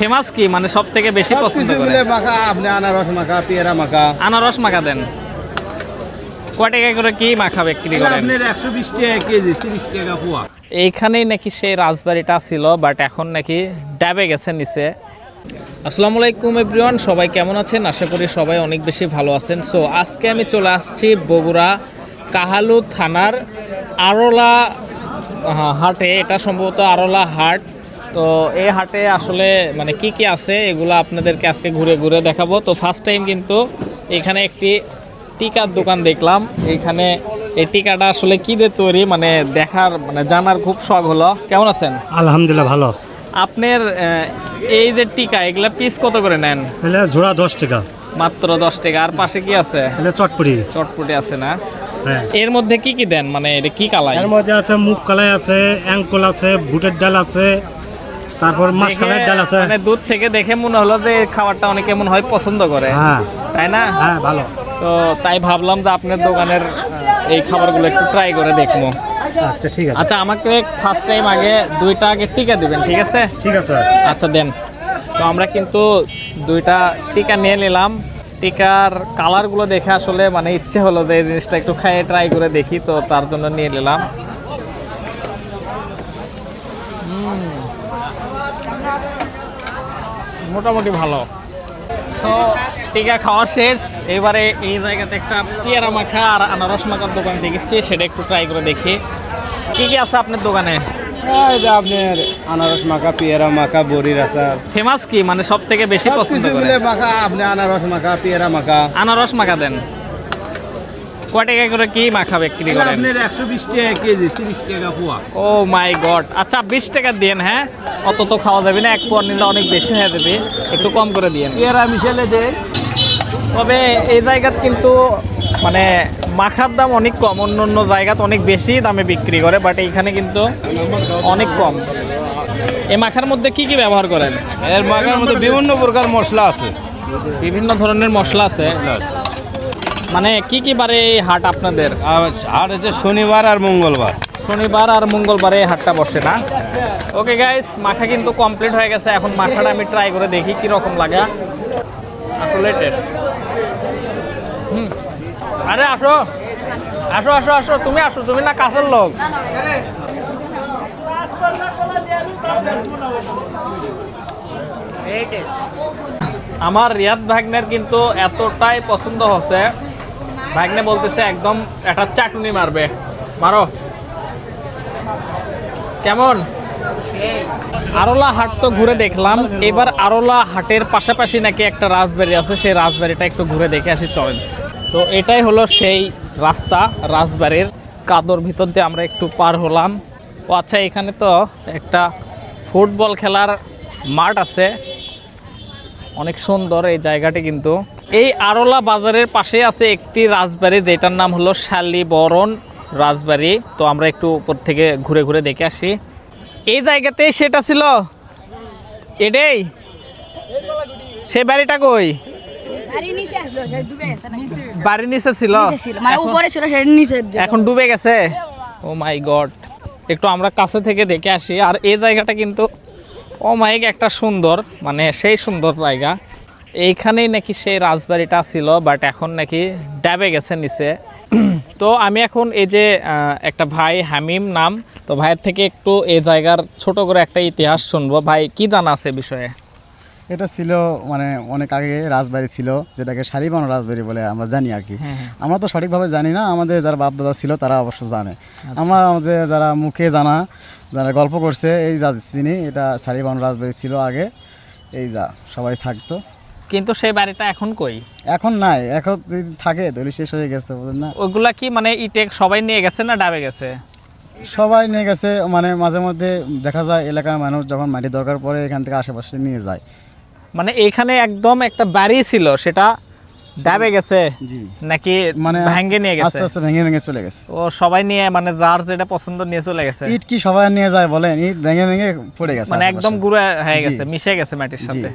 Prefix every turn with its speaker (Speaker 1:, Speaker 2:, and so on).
Speaker 1: Famous কি? মানে সব থেকে বেশি পছন্দ করে?
Speaker 2: মাখা আপনি আনারস মাখা পেয়ারা মাখা।
Speaker 1: আনারস মাখা দেন। কয় টাকা করে কি মাখা বিক্রি করেন?
Speaker 2: আপনার একশো বিশ টাকা কেজি তিরিশ টাকা পোয়া।
Speaker 1: এইখানেই নাকি সেই রাজবাড়িটা ছিল বাট এখন নাকি ড্যাবে গেছে নিচে। আসসালামু আলাইকুম এভরিওয়ান সবাই কেমন আছেন? আশা করি সবাই অনেক বেশি ভালো আছেন। সো আজকে আমি চলে আসছি বগুড়া কাহালু থানার আরলা হাটে। এটা সম্ভবত আরলা হাট। তো এই হাটে আসলে মানে কি কি আছে এগুলো আপনাদেরকে আজকে ঘুরে ঘুরে দেখাবো। তো ফার্স্ট টাইম কিন্তু এখানে একটি টিকার দোকান দেখলাম। এইখানে এই টিকাটা আসলে কি দিয়ে তৈরি মানে দেখার মানে জানার খুব শখ হলো। কেমন আছেন?
Speaker 3: আলহামদুলিল্লাহ ভালো।
Speaker 1: আপনার এই যে টিকা এগুলা পিস কত করে নেন?
Speaker 3: জোড়া দশ টাকা।
Speaker 1: মাত্র দশ টাকা। আর পাশে কি আছে?
Speaker 3: এলে চটপড়ি
Speaker 1: চটপটি আছে না?
Speaker 3: হ্যাঁ।
Speaker 1: এর মধ্যে কি কি দেন? মানে এটা কি কালাই
Speaker 3: এর মধ্যে আছে মুগ কালাই আছে অ্যাঙ্কল আছে বুটের ডাল আছে তারপর কালাইয়ের ডাল আছে।
Speaker 1: মানে দুধ থেকে দেখে মনে হলো যে খাবারটা অনেকে মনে হয় পছন্দ করে।
Speaker 3: হ্যাঁ।
Speaker 1: তাই না?
Speaker 3: হ্যাঁ ভালো।
Speaker 1: তো তাই ভাবলাম যে আপনার দোকানের এই খাবারগুলো একটু ট্রাই করে দেখব।
Speaker 3: আচ্ছা ঠিক আছে।
Speaker 1: আচ্ছা আমাকে ফার্স্ট টাইম আগে দুইটা আগে টিকা দিবেন ঠিক আছে?
Speaker 3: ঠিক আছে।
Speaker 1: আচ্ছা দেন। তো আমরা কিন্তু দুইটা টিকা নিয়ে নিলাম। টিকার কালারগুলো দেখে আসলে মানে ইচ্ছে হলো যে এই জিনিসটা একটু খাইয়ে ট্রাই করে দেখি তো তার জন্য নিয়ে নিলাম। মোটামুটি ভালো। তো টিকা খাওয়া শেষ। এবারে এই জায়গাতে একটা পেয়ারা মাখা আর আনারস মাখার দোকান দেখেছি সেটা একটু ট্রাই করে দেখি। কি কি আছে আপনার দোকানে?
Speaker 2: এই যে আপনার আনারস মাখা পেয়ারা মাখা বড়ির আচার।
Speaker 1: ফেমাস কি? মানে সব থেকে বেশি
Speaker 2: সব
Speaker 1: পছন্দ করে?
Speaker 2: মাখা আপনি আনারস মাখা পেয়ারা মাখা।
Speaker 1: আনারস মাখা দেন। টাকা করে কি মাখা বিক্রি করেন?
Speaker 2: আপনার একশো বিশ টাকা কেজি টাকা পোয়া।
Speaker 1: ও মাই গড আচ্ছা বিশ টাকা দিয়েন হ্যাঁ? অত তো খাওয়া যাবে না এক নিলে অনেক বেশি হয়ে যাবে। একটু কম করে দিয়েন।
Speaker 2: পেয়ারা মিশালে দেয়
Speaker 1: তবে এই জায়গাত কিন্তু মানে মাখার দাম অনেক কম। অন্য অন্য জায়গাত অনেক বেশি দামে বিক্রি করে বাট এইখানে কিন্তু অনেক কম। এই মাখার মধ্যে কি কি ব্যবহার করেন?
Speaker 2: এর মাখার মধ্যে বিভিন্ন প্রকার মশলা আছে।
Speaker 1: বিভিন্ন ধরনের মশলা আছে। মানে কি কি বারে এই হাট আপনাদের?
Speaker 2: আর আর হচ্ছে শনিবার আর মঙ্গলবার।
Speaker 1: শনিবার আর মঙ্গলবারে এই হাটটা বসে না? ওকে গাইস মাখা কিন্তু কমপ্লিট হয়ে গেছে। এখন মাখাটা আমি ট্রাই করে দেখি কি রকম লাগে। আসলে টেস্ট হুম। আরে আসো। আসো আসো আসো। তুমি আসো তুমি না কাছের লোক। আমার রিয়াদ ভাগ্নের কিন্তু এতটাই পছন্দ হচ্ছে। ভাগ্নে বলতেছে একদম একটা চাটুনি মারবে। মারো। কেমন? আরোলা হাট তো ঘুরে দেখলাম। এবার আরোলা হাটের পাশাপাশি নাকি একটা রাজবাড়ি আছে, সেই রাজবাড়িটা একটু ঘুরে দেখে আসি, চলেন। তো এটাই হলো সেই রাস্তা রাজবাড়ির কাদর ভিতর দিয়ে আমরা একটু পার হলাম। ও আচ্ছা এখানে তো একটা ফুটবল খেলার মাঠ আছে। অনেক সুন্দর এই জায়গাটি কিন্তু। এই আরোলা বাজারের পাশে আছে একটি রাজবাড়ি যেটার নাম হলো শালিবরণ রাজবাড়ি। তো আমরা একটু উপর থেকে ঘুরে ঘুরে দেখে আসি। এই জায়গাতে সেটা ছিল? এটাই? সে বাড়িটা কই?
Speaker 4: বাড়ির নিচে
Speaker 1: ছিল?
Speaker 4: মানে
Speaker 1: এখন-
Speaker 4: ছিল সেটা নিচে
Speaker 1: এখন ডুবে গেছে? Oh my god. একটু আমরা কাছে থেকে দেখে আসি। আর এই জায়গাটা কিন্তু ও মাই একটা সুন্দর মানে সেই সুন্দর জায়গা। এইখানেই নাকি সেই রাজবাড়িটা ছিল বাট এখন নাকি ড্যাবে গেছে নিচে। তো আমি এখন এই যে একটা ভাই হামিম নাম তো ভাইয়ের থেকে একটু এই জায়গার ছোট করে একটা ইতিহাস শুনব। ভাই কি জানা আছে বিষয়ে?
Speaker 5: এটা ছিল মানে অনেক আগে রাজবাড়ি ছিল যেটাকে শালিবানো রাজবাড়ি বলে আমরা জানি আর কি।
Speaker 1: হ্যাঁ, হ্যাঁ।
Speaker 5: আমরা তো সঠিকভাবে জানি না আমাদের যারা বাপ দাদা ছিল তারা অবশ্য জানে। আমরা আমাদের যারা মুখে জানা যারা গল্প করছে এই যা চিনি এটা শালিবানো রাজবাড়ি ছিল আগে এই যা সবাই থাকতো।
Speaker 1: কিন্তু সেই বাড়িটা এখন কই?
Speaker 5: এখন নাই এখন থাকে তাহলে শেষ হয়ে গেছে বুঝলেন না?
Speaker 1: ওইগুলা কি মানে ইটেক সবাই নিয়ে গেছে না ডাবে গেছে?
Speaker 5: সবাই নিয়ে গেছে মানে মাঝে মধ্যে দেখা যায় এলাকার মানুষ যখন মাটি দরকার পড়ে এখান থেকে আশেপাশে নিয়ে যায়।
Speaker 1: মানে এইখানে একদম একটা বাড়ি ছিল সেটা ডাবে গেছে
Speaker 5: জি।
Speaker 1: নাকি
Speaker 5: মানে
Speaker 1: ভাঙ্গে নিয়ে গেছে?
Speaker 5: আস্তে আস্তে ভেঙে ভেঙে চলে গেছে।
Speaker 1: ও সবাই নিয়ে মানে যার যেটা পছন্দ নিয়ে চলে গেছে?
Speaker 5: ইট কি সবাই নিয়ে যায় বলেন? ইট ভেঙে ভেঙে পড়ে গেছে
Speaker 1: মানে একদম গুঁড়া হয়ে গেছে মিশে গেছে মাটির সাথে?